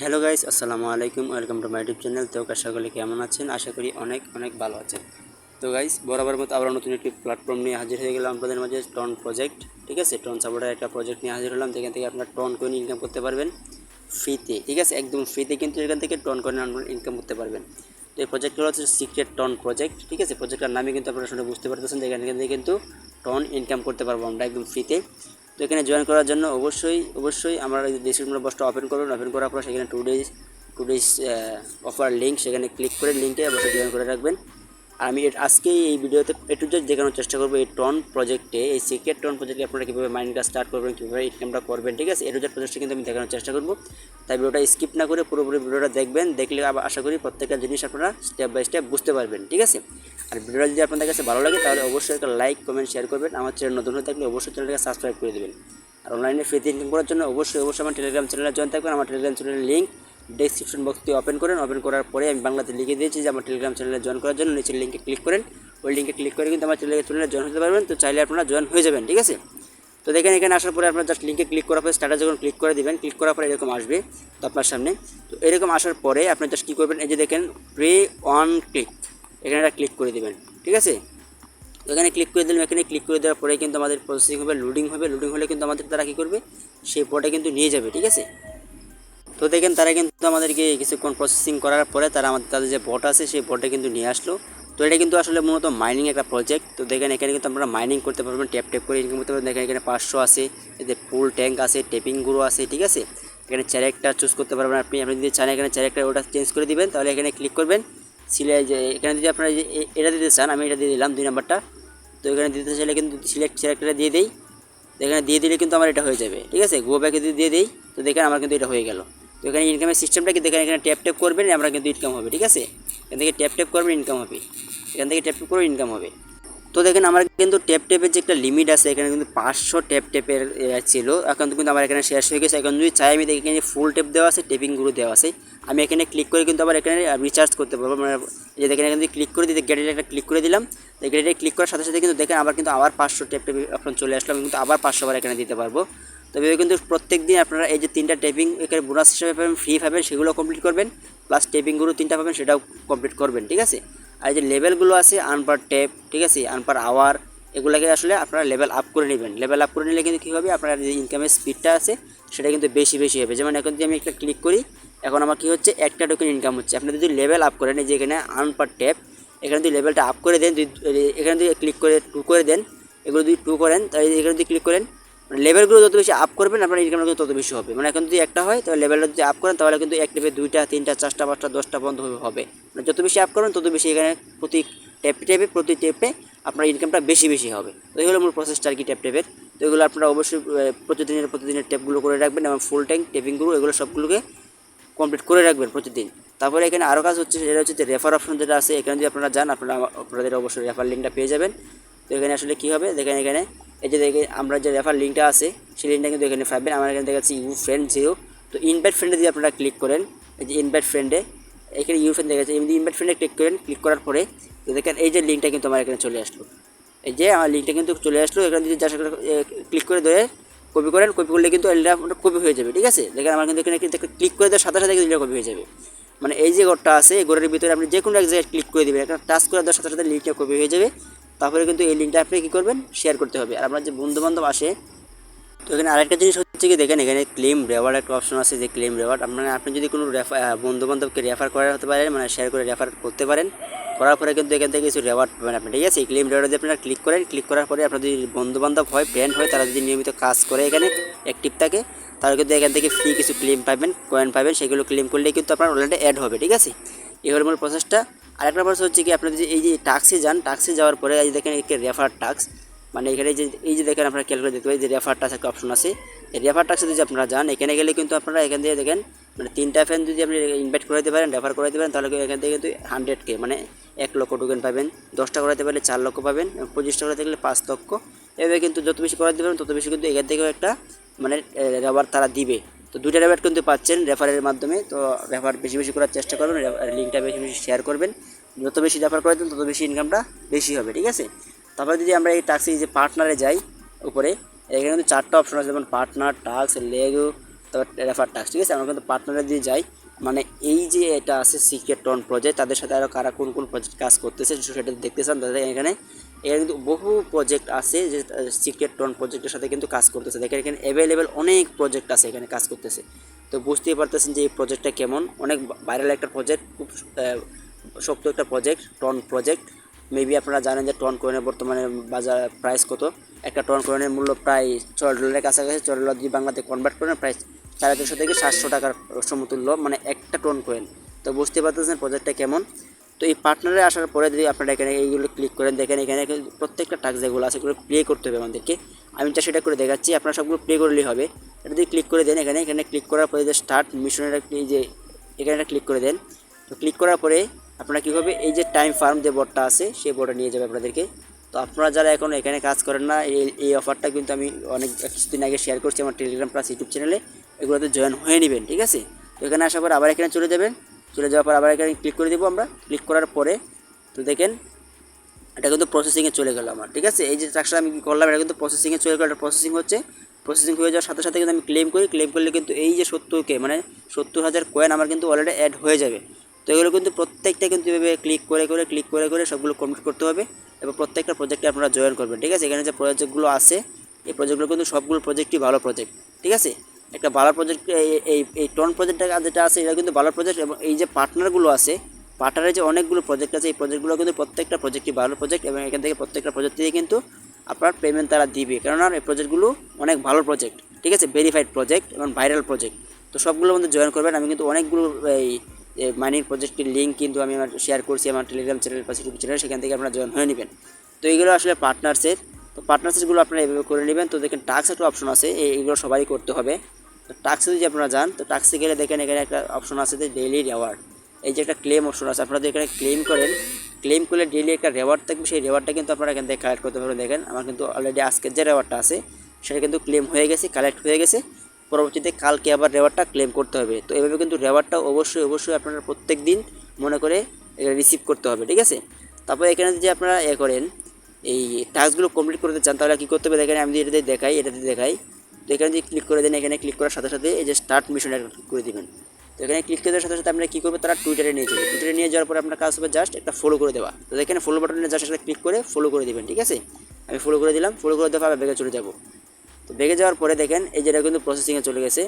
Hello guys, আসসালামু আলাইকুম, welcome to my YouTube channel. তো আশা করি কেমন আছেন? আশা করি অনেক অনেক ভালো আছেন। তো গাইস, বরাবর মতো আবার নতুন একটি প্ল্যাটফর্ম নিয়ে হাজির হয়ে গেলাম আপনাদের মাঝে টন প্রজেক্ট ঠিক আছে? টন সাপোর্টার একটা প্রজেক্ট নিয়ে হাজির হলাম, যেখান থেকে আপনার টন কয়েন ইনকাম করতে পারবেন ফ্রিতে ঠিক আছে? একদম ফ্রিতে কিন্তু এখান থেকে টন কয়েন ইনকাম করতে পারবেন। তো এই প্রজেক্টটা হচ্ছে সিক্রেট টন প্রজেক্ট ঠিক আছে? প্রজেক্টটার নামে কিন্তু আপনারা শুনে বুঝতে পারতেছেন যে এখান থেকে কিন্তু টন ইনকাম করতে পারব আমরা একদম ফ্রিতে তো এখানে জয়েন করার জন্য অবশ্যই অবশ্যই আমরা ডিসক্রিপশন বক্সটা ওপেন করবেন ওপেন করার পর সেখানে two days two days offer link সেখানে ক্লিক করে লিঙ্কে অবশ্যই জয়েন করে রাখবেন। আমি আজকেই এই ভিডিওতে একটু জাস্ট দেখানোর চেষ্টা করব এই টন প্রজেক্টে এই সিক্রেট টন প্রজেক্টে আপনারা কীভাবে মাইন্ডটা স্টার্ট করবেন, কীভাবে ইনকামটা করবেন, ঠিক আছে? এটু প্রজেক্টটা কিন্তু আমি দেখানোর চেষ্টা করব। তাই ভিডিওটা স্কিপ না করে পুরোপুরি ভিডিওটা দেখবেন, দেখলে আবার আশা করি প্রত্যেকটা জিনিস আপনারা স্টেপ বাই স্টেপ বুঝতে পারবেন, ঠিক আছে? আর ভিডিওটা যদি আপনাদের কাছে ভালো লাগে, তাহলে অবশ্যই একটা লাইক কমেন্ট শেয়ার করবেন। আমার চ্যানেল নতুন হয়ে থাকলে অবশ্যই চ্যানেলটাকে সাবস্ক্রাইব করে দেবেন। আর অনলাইনে ফ্রিতে ইনকাম করার জন্য অবশ্যই অবশ্যই আমার টেলিগ্রাম চ্যানেলে জয়েন থাকবেন। আমার টেলিগ্রাম চ্যানেলের লিঙ্ক ডেসক্রিপশন বক্সটি ওপেন করেন। ওপেন করার পরে আমি বাংলাতে লিখে দিয়েছি যে আমার টেলিগ্রাম চ্যানেলে জয়েন করার জন্য নিচের লিঙ্কে ক্লিক করেন। ওই লিঙ্কে ক্লিক করে কিন্তু আমার টেলিগ্রাম চ্যানেলে জয়েন হতে পারবেন। তো চাইলে আপনারা জয়েন হয়ে যাবেন, ঠিক আছে? তো দেখেন এখানে আসার পরে আপনার জাস্ট লিঙ্কে ক্লিক করার পরে স্টার্টার যখন ক্লিক করে দিবেন ক্লিক করার পরে এরকম আসবে তো আপনার সামনে। তো এরকম আসার পরে আপনি জাস্ট কী করবেন, এই যে দেখেন প্রে অন ক্লিক এখানে একটা ক্লিক করে দেবেন, ঠিক আছে? তো এখানে ক্লিক করে দিলাম, এখানে ক্লিক করে দেওয়ার পরে কিন্তু আমাদের প্রসেসিং হবে লোডিং হবে। লোডিং হলে কিন্তু আমাদের তারা কী করবে? সেই পটা কিন্তু নিয়ে যাবে, ঠিক আছে? তো দেখেন, তারা কিন্তু আমাদেরকে কিছুক্ষণ প্রসেসিং করার পরে তারা আমাদের, তাদের যে বট আছে, সেই বটে কিন্তু নিয়ে আসলো। তো এটা কিন্তু আসলে মূলত মাইনিং একটা প্রজেক্ট তো দেখেন, এখানে কিন্তু আপনারা মাইনিং করতে পারবেন ট্যাপ ট্যাপ করে ইনকাম করতে পারবেন। দেখেন, এখানে পাঁচশো আছে এতে ফুল ট্যাঙ্ক আছে টেপিং গুঁড়ো আছে, ঠিক আছে? এখানে চ্যারেকটা চুজ করতে পারবেন আপনি। আপনি যদি চান, এখানে চ্যারেকটা ওটা চেঞ্জ করে দিবেন, তাহলে এখানে ক্লিক করবেন। সিলে যে, এখানে যদি আপনারা এটা দিতে চান, আমি এটা দিয়ে দিলাম দুই নাম্বারটা তো এখানে দিতে চাইলে কিন্তু সিলেক্ট চ্যারেকটাটা দিয়ে দেই। এখানে দিয়ে দিলে কিন্তু আমার এটা হয়ে যাবে, ঠিক আছে? গো ব্যাকে যদি দিয়ে দিই, তো দেখেন, আমার কিন্তু এটা হয়ে গেল। তো এখানে ইনকামের সিস্টেমটা কি দেখেন এখানে ট্যাপ ট্যাপ করবেন, আমরা কিন্তু ইনকাম হবে, ঠিক আছে? এখান থেকে ট্যাপ ট্যাপ করবেন ইনকাম হবে। এখান থেকে ট্যাপ ট্যাপ করে ইনকাম হবে। তো দেখেন, আমার কিন্তু ট্যাপ ট্যাপের যে একটা লিমিট আছে, এখানে কিন্তু পাঁচশো ট্যাপ ট্যাপের ছিল। এখন কিন্তু আমার এখানে শেষ হয়ে গেছে। এখন যদি চাই, আমি এখানে ফুল ট্যাপ দেওয়া আছে টেপিংগুলো দেওয়া আছে। আমি এখানে ক্লিক করে কিন্তু আবার এখানে রিচার্জ করতে পারব। মানে যে দেখেন, এখানে ক্লিক করে দিতে একটা ক্লিক করে দিলাম। গ্যালারি ক্লিক করার সাথে সাথে কিন্তু দেখেন, আবার কিন্তু আবার পাঁচশো ট্যাপ ট্যাপ এখন চলে আসলাম কিন্তু আবার পাঁচশো বার এখানে দিতে পারব। তবে কিন্তু প্রত্যেক দিন আপনারা এই যে তিনটা টেপিং এখানে বোনাস হিসেবে পাবেন ফ্রি পাবেন, সেগুলো কমপ্লিট করবেন প্লাস টেপিংগুলো তিনটা পাবেন, সেটাও কমপ্লিট করবেন, ঠিক আছে? আর যে লেভেলগুলো আছে আনপার টেপ ঠিক আছে? আনপার আওয়ার এগুলোকে আসলে আপনারা লেভেল আপ করে নেবেন। লেভেল আপ করে নিলে কিন্তু কী হবে? আপনার যে ইনকামের স্পিডটা আছে, সেটা কিন্তু বেশি বেশি হবে। যেমন এখন যদি আমি একটা ক্লিক করি, এখন আমার কী হচ্ছে? একটা টোকেন ইনকাম হচ্ছে। আপনি যদি লেভেল আপ করেন, এই যে এখানে আনপার ট্যাপ এখানে যদি লেভেলটা আপ করে দেন এখানে যদি ক্লিক করে টু করে দেন, এগুলো যদি টু করেন, তাহলে এখানে যদি ক্লিক করেন লেভেলগুলো যত বেশি আপ করবেন, আপনার ইনকামটা কিন্তু তত বেশি হবে। মানে এখন যদি একটা হয়, তাহলে লেভেলটা যদি আপ করেন, তাহলে কিন্তু এক লেভেল দুইটা, তিনটা, চারটা, পাঁচটা, দশটা পর্যন্ত হবে মানে যত বেশি আপ করবেন, তত বেশি এখানে প্রতি ট্যাপ টেপে প্রতি টেপে আপনার ইনকামটা বেশি বেশি হবে। তো এই হলো মূল প্রসেসটা আর কি ট্যাপ টেপের তো এগুলো আপনারা অবশ্যই প্রতিদিনের প্রতিদিনের ট্যাপগুলো করে রাখবেন এবং ফুল ট্যাঙ্ক টেপিংগুলো এগুলো সবগুলোকে কমপ্লিট করে রাখবেন প্রতিদিন। তারপরে এখানে আরও কাজ হচ্ছে, সেটা হচ্ছে যে রেফার অপশন যেটা আছে, এখানে যদি আপনারা যান, আপনারা, আপনাদের অবশ্যই রেফার লিঙ্কটা পেয়ে যাবেন। তো এখানে আসলে কী হবে? দেখেন এখানে এই যে দেখে আমরা যে রেফার লিঙ্কটা আছে, সেই লিঙ্কটা কিন্তু এখানে পাবেন। আমার এখানে দেখা যাচ্ছে ইউ ফ্রেন্ড জিরো তো ইনভাইট ফ্রেন্ডে যদি আপনারা ক্লিক করেন, এই যে ইনভাইট ফ্রেন্ডে এখানে ইউ ফ্রেন্ড দেখা যাচ্ছে এমনি ইনভাইট ফ্রেন্ডে ক্লিক করেন ক্লিক করার পরে দেখেন এই যে লিঙ্কটা কিন্তু আমার এখানে চলে আসলো। এই যে আমার লিঙ্কটা কিন্তু চলে আসলো, এখানে যদি যার ক্লিক করে ধরে কপি করেন কপি করলে কিন্তু এটা কপি হয়ে যাবে, ঠিক আছে? দেখেন আমার কিন্তু এখানে ক্লিক করে দেওয়ার সাথে সাথে কিন্তু কপি হয়ে যাবে। মানে এই যে ঘরটা আছে, এই ঘরের ভিতরে আপনি যে কোনো এক জায়গায় ক্লিক করে দেবেন। একটা টাচ করে দেওয়ার সাথে সাথে লিঙ্কটা কপি হয়ে যাবে। তারপরে কিন্তু এই লিঙ্কটা আপনি কী করবেন? শেয়ার করতে হবে। আর আপনার যে বন্ধু বান্ধব আসে, তো এখানে আরেকটা জিনিস হচ্ছে কি, দেখেন এখানে ক্লেম রেওয়ার্ড একটা অপশন আছে যে ক্লেম রেওয়ার্ড আপনার আপনি যদি কোনো রেফার বন্ধু বান্ধবকে রেফার করা হতে পারেন মানে শেয়ার করে রেফার করতে পারেন, করার পরে কিন্তু এখান থেকে কিছু রেওয়ার্ড পাবেন আপনি। ঠিক আছে? এই ক্লেম রেওয়ার্ড যদি আপনারা ক্লিক করেন ক্লিক করার পরে আপনার যদি বন্ধু বান্ধব হয় ফ্রেন্ড হয়, তারা যদি নিয়মিত কাজ করে এখানে অ্যাক্টিভ থাকে, তাহলে কিন্তু এখান থেকে ফ্রি কিছু ক্লেম পাবেন কয়েন পাবেন, সেগুলো ক্লেম করলে কিন্তু আপনার অনলাইনে অ্যাড হবে। ঠিক আছে? এই হলো মূল প্রসেসটা আরেকটা প্রসেস হচ্ছে কি, আপনার যদি এই যে টাক্সে যান টাক্সে যাওয়ার পরে এই যে দেখেন একে রেফার টাক্স মানে এখানে যে, এই যে দেখেন আপনারা খেয়াল করে দেখতে পাই যে রেফার টাক্স একটা অপশন আছে। এই রেফার টাক্সে যদি আপনারা যান, এখানে গেলে কিন্তু আপনারা এখান থেকে দেখেন মানে তিনটা ফ্যান যদি আপনি ইনভাইট করাতে পারেন রেফার করাতে পারেন, তাহলে এখান থেকে কিন্তু হান্ড্রেড কে মানে এক লক্ষ টোকেন পাবেন। দশটা করাতে পারলে চার লক্ষ পাবেন পঁচিশটা করাতে গেলে পাঁচ লক্ষ। এভাবে কিন্তু যত বেশি করাতে পারবেন, তত বেশি কিন্তু এখান থেকেও একটা মানে রেফার তারা দিবে। তো দুইটা রেফার কিন্তু পাচ্ছেন রেফারের মাধ্যমে, তো রেফার বেশি বেশি করার চেষ্টা করবেন লিঙ্কটা বেশি বেশি শেয়ার করবেন। যত বেশি রেফার করে দেন তত বেশি ইনকামটা বেশি হবে, ঠিক আছে? তারপরে যদি আমরা এই টাক্সি যে পার্টনারে যাই উপরে, এখানে কিন্তু চারটা অপশন আছে, যেমন পার্টনার টাক্স লেগো তারপর রেফার টাক্স ঠিক আছে? আমরা কিন্তু পার্টনারে দিয়ে যাই মানে এই যে এটা আছে সিক্রেট টন প্রজেক্ট তাদের সাথে আরও কারা কোন কোন প্রজেক্ট কাজ করতেছে, সেটা দেখতেছেন তাদের এখানে এখানে কিন্তু বহু প্রজেক্ট আছে যে সিক্রেট টন প্রজেক্টের সাথে কিন্তু কাজ করতেছে। দেখেন এখানে অ্যাভেলেবেল অনেক প্রজেক্ট আছে এখানে কাজ করতেছে। তো বুঝতেই পারতেছেন যে এই প্রজেক্টটা কেমন। অনেক ভাইরাল একটা প্রজেক্ট খুব শক্ত একটা প্রজেক্ট টন প্রজেক্ট মেবি আপনারা জানেন যে টন কয়েনের বর্তমানে বাজার প্রাইস কত। একটা টন কয়েনের মূল্য প্রায় ছয় ডলারের কাছাকাছি ছয় ডলার যদি বাংলাতে কনভার্ট করেন, প্রায় সাড়ে তিনশো থেকে সাতশো টাকার সমতুল্য মানে একটা টন কয়েন তো বুঝতে পারতেছেন প্রজেক্টটা কেমন। তো এই পার্টনারে আসার পরে যদি আপনারা এখানে এইগুলো ক্লিক করেন, দেখেন এখানে প্রত্যেকটা টাস্ক যেগুলো আছে সেগুলো প্লে করতে হবে আমাদেরকে। আমি যা সেটা করে দেখাচ্ছি, আপনারা সবগুলো প্লে করলেই হবে। এটা যদি ক্লিক করে দেন এখানে এখানে ক্লিক করার পরে যে স্টার্ট মিশনের এই যে, এখানে একটা ক্লিক করে দেন। তো ক্লিক করার পরে আপনারা কী হবে এই যে টাইম ফার্ম যে বোর্ডটা আছে, সেই বোর্ডে নিয়ে যাবে আপনাদেরকে। তো আপনারা যারা এখন এখানে কাজ করেন না, এই এই অফারটা কিন্তু আমি অনেক, কিছুদিন আগে শেয়ার করছি আমার টেলিগ্রাম প্লাস ইউটিউব চ্যানেলে এগুলোতে জয়েন হয়ে নেবেন, ঠিক আছে? তো এখানে আসার পর আবার এখানে চলে যাবেন। চলে যাওয়ার পর আবার এখানে ক্লিক করে দেবো আমরা। ক্লিক করার পরে তো দেখেন, এটা কিন্তু প্রসেসিংয়ে চলে গেল আমার, ঠিক আছে? এই যে টাক্সটা আমি করলাম, এটা কিন্তু প্রসেসিংয়ে চলে গেল, এটা প্রসেসিং হচ্ছে। প্রসেসিং হয়ে যাওয়ার সাথে সাথে কিন্তু আমি ক্লেম করি। ক্লেম করলে কিন্তু এই যে সত্তরকে মানে সত্তর হাজার কয়েন আমার কিন্তু অলরেডি অ্যাড হয়ে যাবে। তো এগুলো কিন্তু প্রত্যেকটা কিন্তু এভাবে ক্লিক করে করে ক্লিক করে করে সবগুলো কমপ্লিট করতে হবে। এবং প্রত্যেকটা প্রজেক্টে আপনারা জয়েন করবেন, ঠিক আছে? এখানে যে প্রজেক্টগুলো আছে, এই প্রজেক্টগুলো কিন্তু সবগুলো প্রজেক্টই ভালো প্রজেক্ট ঠিক আছে? একটা ভালো প্রজেক্ট এই এই টন প্রজেক্টটা যেটা আছে, এটা কিন্তু ভালো প্রজেক্ট এবং এই যে পার্টনারগুলো আছে পার্টনারে যে অনেকগুলো প্রজেক্ট আছে, এই প্রজেক্টগুলো কিন্তু প্রত্যেকটা প্রজেক্টই ভালো প্রজেক্ট এবং এখান থেকে প্রত্যেকটা প্রজেক্ট থেকে কিন্তু আপনার পেমেন্ট তারা দিবে। কেননা এই প্রজেক্টগুলো অনেক ভালো প্রজেক্ট ঠিক আছে? ভেরিফাইড প্রজেক্ট এবং ভাইরাল প্রজেক্ট তো সবগুলো মধ্যে জয়েন করবেন। আমি কিন্তু অনেকগুলো এই মানির প্রজেক্টের লিঙ্ক কিন্তু আমি আমার শেয়ার করছি আমার টেলিগ্রাম চ্যানেল পাশে ইউটিউব চ্যানেল সেখান থেকে আপনারা জয়েন হয়ে নেবেন। তো এইগুলো আসলে পার্টনার্সের তো পার্টনার্সগুলো আপনারা এভাবে করে নেবেন। তো দেখেন টাক্স একটা অপশন আছে এইগুলো সবাই করতে হবে। তো টাক্সে যদি আপনারা যান, তো টাক্সে গেলে দেখেন, এখানে একটা অপশন আছে যে ডেইলি রেওয়ার্ড এই যে একটা ক্লেম অপশন আছে, আপনারা যদি এখানে ক্লেম করেন ক্লেম করলে ডেইলি একটা রেওয়ার্ড থাকবে। সেই রেওয়ার্ডটা কিন্তু আপনারা এখান থেকে কালেক্ট করতে পারবেন। দেখেন, আমার কিন্তু অলরেডি আজকের যে রেওয়ার্ডটা আছে, সেটা কিন্তু ক্লেম হয়ে গেছে কালেক্ট হয়ে গেছে। পরবর্তীতে কালকে আবার রেওয়ার্ডটা ক্লেম করতে হবে। তো এভাবে কিন্তু রেওয়ার্ডটা অবশ্যই অবশ্যই আপনারা প্রত্যেক দিন মনে করে রিসিভ করতে হবে, ঠিক আছে? তারপর এখানে যদি আপনারা এ করেন এই টাস্কগুলো কমপ্লিট করতে চান তাহলে কী করতে হবে? দেখেন, আমি এটাতে দেখাই এটাতে দেখাই। তো এখানে যদি ক্লিক করে দেন, এখানে ক্লিক করার সাথে সাথে এই যে স্টার্ট মিশন করে দেবেন। তো এখানে ক্লিক করে সাথে সাথে আপনারা কী করবে? তারা টুইটারে নিয়ে যাবে। টুইটারে নিয়ে যাওয়ার পরে আপনার কাজ হবে জাস্ট একটা ফলো করে দেওয়া। তো এখানে ফলো বাটনে জাস্ট একটা ক্লিক করে ফলো করে দেবেন, ঠিক আছে? আমি ফলো করে দিলাম ফলো করে দেওয়ার পর বেগে চলে যাব। তো বেগে যাওয়ার পরে দেখেন, এই যেটা কিন্তু প্রসেসিংয়ে চলে গেছে।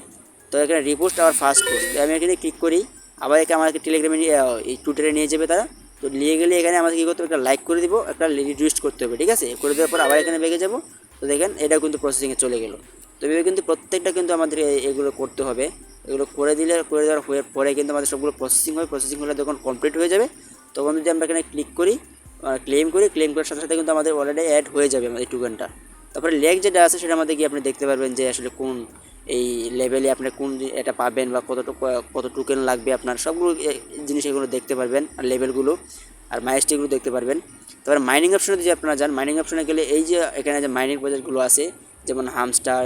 তো এখানে রিপোস্ট আবার ফার্স্ট পোস্ট আমি এখানে ক্লিক করি, আবার এখানে আমাকে টেলিগ্রামে এই টুইটারে নিয়ে যাবে তারা। তো নিয়ে গেলে এখানে আমাকে কী করতে হবে? একটা লাইক করে দিব, একটা রিটুইস্ট করতে হবে, ঠিক আছে? করে দেওয়ার পর আবার এখানে বেগে যাব। তো দেখেন এটাও কিন্তু প্রসেসিংয়ে চলে গেলো। তো এভাবে কিন্তু প্রত্যেকটা কিন্তু আমাদের এগুলো করতে হবে। এগুলো করে দিলে, করে দেওয়ার হয়ে, পরে কিন্তু আমাদের সবগুলো প্রসেসিং হয়। প্রসেসিং হলে যখন কমপ্লিট হয়ে যাবে, তখন যদি আমরা এখানে ক্লিক করি ক্লেম করি ক্লেম করার সাথে সাথে কিন্তু আমাদের অলরেডি অ্যাড হয়ে যাবে আমাদের টোকেনটা তারপরে লেগ যেটা আছে, সেটা আমাদের গিয়ে আপনি দেখতে পারবেন যে আসলে কোন এই লেভেলে আপনি কোন এটা পাবেন বা কত টো- কত টোকেন লাগবে আপনার, সবগুলো জিনিস এগুলো দেখতে পারবেন, আর লেভেলগুলো আর মাইস্টেগুলো দেখতে পারবেন। তারপরে মাইনিং অপশনে যদি আপনারা যান মাইনিং অপশনে গেলে এই যে এখানে যে মাইনিং প্রজেক্টগুলো আছে, যেমন হামস্টার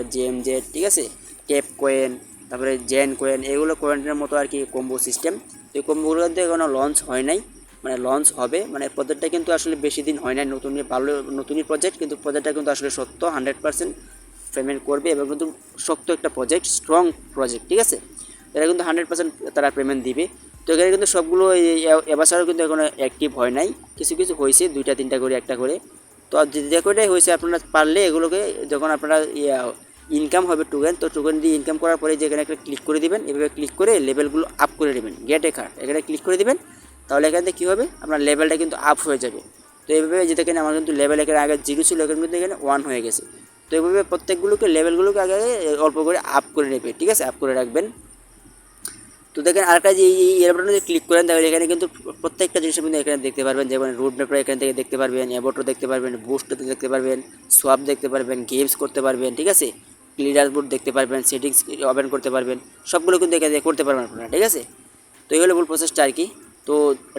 জেড ঠিক আছে? টেপ কোয়েন তারপরে জেন কোয়েন এগুলো কোয়েনের মতো আর কি কম্বো সিস্টেম এই কম্বোগুলো কিন্তু এখনও লঞ্চ হয় নাই মানে লঞ্চ হবে মানে প্রজেক্টটা কিন্তু আসলে বেশি দিন হয় নাই, নতুন ভালো, নতুনই প্রজেক্ট কিন্তু প্রজেক্টটা কিন্তু আসলে সত্য হান্ড্রেড পার্সেন্ট পেমেন্ট করবে এবং কিন্তু শক্ত একটা প্রজেক্ট স্ট্রং প্রজেক্ট ঠিক আছে? এটা কিন্তু হান্ড্রেড পার্সেন্ট তারা পেমেন্ট দিবে। তো এখানে কিন্তু সবগুলো এবছরও কিন্তু এখনও অ্যাক্টিভ হয় নাই। কিছু কিছু হয়েছে, দুইটা, তিনটা করে, একটা করে। তো আর যে যে কয়টাই হয়েছে আপনারা পারলে এগুলোকে যখন আপনারা ইনকাম হবে টোকেন তো টোকেন দিয়ে ইনকাম করার পরে যেখানে একটা ক্লিক করে দিবেন, এভাবে ক্লিক করে লেভেলগুলো আপ করে নেবেন গেট এ কার্ড এখানে ক্লিক করে দিবেন, তাহলে এখান থেকে কী হবে? আপনার লেভেলটা কিন্তু আপ হয়ে যাবে। তো এইভাবে যে দেখেন, আমার কিন্তু লেভেল এখানে আগে জিরো ছিল, এখন কিন্তু এখানে ওয়ান হয়ে গেছে। তো এইভাবে প্রত্যেকগুলোকে লেভেলগুলোকে আগে আগে অল্প করে আপ করে নেবে, ঠিক আছে? আপ করে রাখবেন। তো দেখেন আরেকটা যে এই এর বাটনে যদি ক্লিক করেন, তাহলে এখানে কিন্তু প্রত্যেকটা জিনিস কিন্তু এখানে দেখতে পারবেন। যেমন রুট ম্যাপটা এখান থেকে দেখতে পারবেন অ্যাবোটো দেখতে পারবেন বুস্ট দেখতে পারবেন সোয়াপ দেখতে পারবেন গেমস করতে পারবেন, ঠিক আছে? ক্লিডার বোর্ড দেখতে পারবেন সেটিংস ওপেন করতে পারবেন, সবগুলো কিন্তু এখানে করতে পারবেন আপনারা, ঠিক আছে? তো এই হলো মূল প্রসেসটা আর কি। তো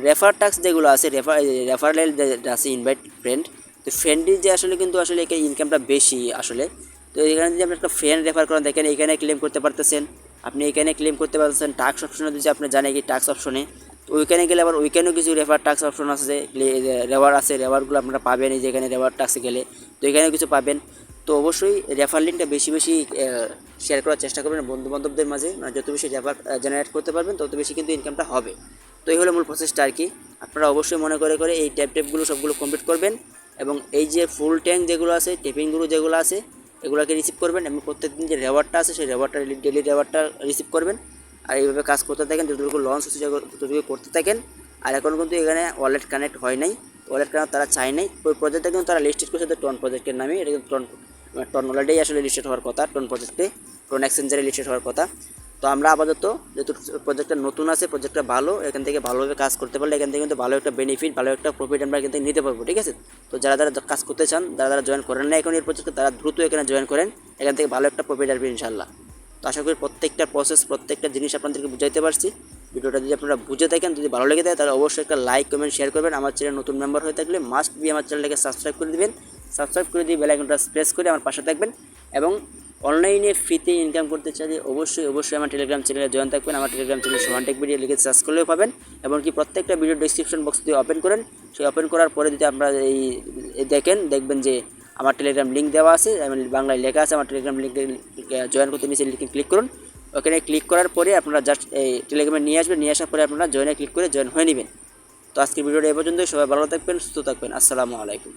রেফার টাক্স যেগুলো আছে রেফার রেফারেল আছে ইনভাইট ফ্রেন্ড তো ফ্রেন্ডের যে আসলে কিন্তু আসলে এখানে ইনকামটা বেশি আসলে। তো এখানে যদি আপনি একটা ফ্রেন্ড রেফার করেন, দেখেন এখানে ক্লেম করতে পারতেছেন, আপনি এখানে ক্লেম করতে পারতেছেন টাক্স অপশনে যদি আপনি জানেন কি টাক্স অপশনে তো ওইখানে গেলে আবার ওইখানেও কিছু রেফার টাক্স অপশন আছে রেওয়ার আছে রেওয়ারগুলো আপনারা পাবেন এই যে এখানে রেওয়ার টাক্সে গেলে, তো এখানেও কিছু পাবেন। তো অবশ্যই রেফার লিঙ্কটা বেশি বেশি শেয়ার করার চেষ্টা করবেন বন্ধু বান্ধবদের মাঝে মানে যত বেশি রেফার জেনারেট করতে পারবেন, তত বেশি কিন্তু ইনকামটা হবে। তো এই হলো মূল প্রসেসটা আর কি। আপনারা অবশ্যই মনে করে করে এই ট্যাপ ট্যাপগুলো সবগুলো কমপ্লিট করবেন। এবং এই যে ফুল ট্যাঙ্ক যেগুলো আছে টেপিংগুলো যেগুলো আছে, এগুলোকে রিসিভ করবেন। এবং প্রত্যেকদিন যে রেওয়ার্ডটা আছে, সেই রেওয়ার্ডটা ডেলি রেওয়ার্ডটা রিসিভ করবেন। আর এইভাবে কাজ করতে থাকেন, যতটুকু লঞ্চ হচ্ছে ততটুকু করতে থাকেন। আর এখন কিন্তু এখানে ওয়ালেট কানেক্ট হয় নাই। ওয়ালেট কানেক্ট তারা চায় নাই। ওই প্রজেক্টটা কিন্তু তারা লিস্টেড করেছে টন প্রজেক্টের নামে। এটা কিন্তু টন টন ওয়ালেটেই আসলে লিস্টেড হওয়ার কথা টন প্রজেক্টে টন এক্সচেঞ্জারে লিস্টেড হওয়ার কথা। তো আমরা আপাতত যেহেতু প্রজেক্টটা নতুন আছে প্রজেক্টটা ভালো, এখান থেকে ভালোভাবে কাজ করতে পারলে এখান থেকে কিন্তু ভালো একটা বেনিফিট ভালো একটা প্রফিট আমরা এখান থেকে নিতে পারব, ঠিক আছে? তো যারা যারা কাজ করতে চান, যারা যারা জয়েন করেন না এখন এই প্রজেক্টে তারা দ্রুত এখানে জয়েন করেন, এখান থেকে ভালো একটা প্রফিট আসবে ইনশাল্লাহ তো আশা করি প্রত্যেকটা প্রসেস প্রত্যেকটা জিনিস আপনাদেরকে বুঝাইতে পারছি। ভিডিওটা যদি আপনারা বুঝে থাকেন, যদি ভালো লেগে থাকে, তাহলে অবশ্যই একটা লাইক কমেন্ট শেয়ার করবেন। আমার চ্যানেল নতুন মেম্বার হয়ে থাকলে মাস্ট বি আমার চ্যানেলটাকে সাবস্ক্রাইব করে দিবেন। সাবস্ক্রাইব করে দিয়ে বেলাইকনটা প্রেস করে আমার পাশে থাকবেন এবং অনলাইনে ফ্রিতে ইনকাম করতে চাইলে অবশ্যই অবশ্যই আমার টেলিগ্রাম চ্যানেলে জয়েন থাকবেন। আমার টেলিগ্রাম চ্যানেল সোহান ভিডিও লিখে সার্চ করলেও পাবেন। এমনকি প্রত্যেকটা ভিডিও ডিসক্রিপশন বক্স দিয়ে ওপেন করেন। সেই ওপেন করার পরে যদি আপনারা এই দেখেন, দেখবেন যে আমার টেলিগ্রাম লিঙ্ক দেওয়া আছে বাংলায় লেখা আছে, আমার টেলিগ্রাম লিঙ্কে জয়েন করতে নিচে লিঙ্কে ক্লিক করুন। ওখানে ক্লিক করার পরে আপনারা জাস্ট এই টেলিগ্রামে নিয়ে আসবেন। নিয়ে আসার পরে আপনারা জয়েনে ক্লিক করে জয়েন হয়ে নেবেন। তো আজকের ভিডিওটা এ পর্যন্তই। সবাই ভালো থাকবেন, সুস্থ থাকবেন। আসসালামু আলাইকুম।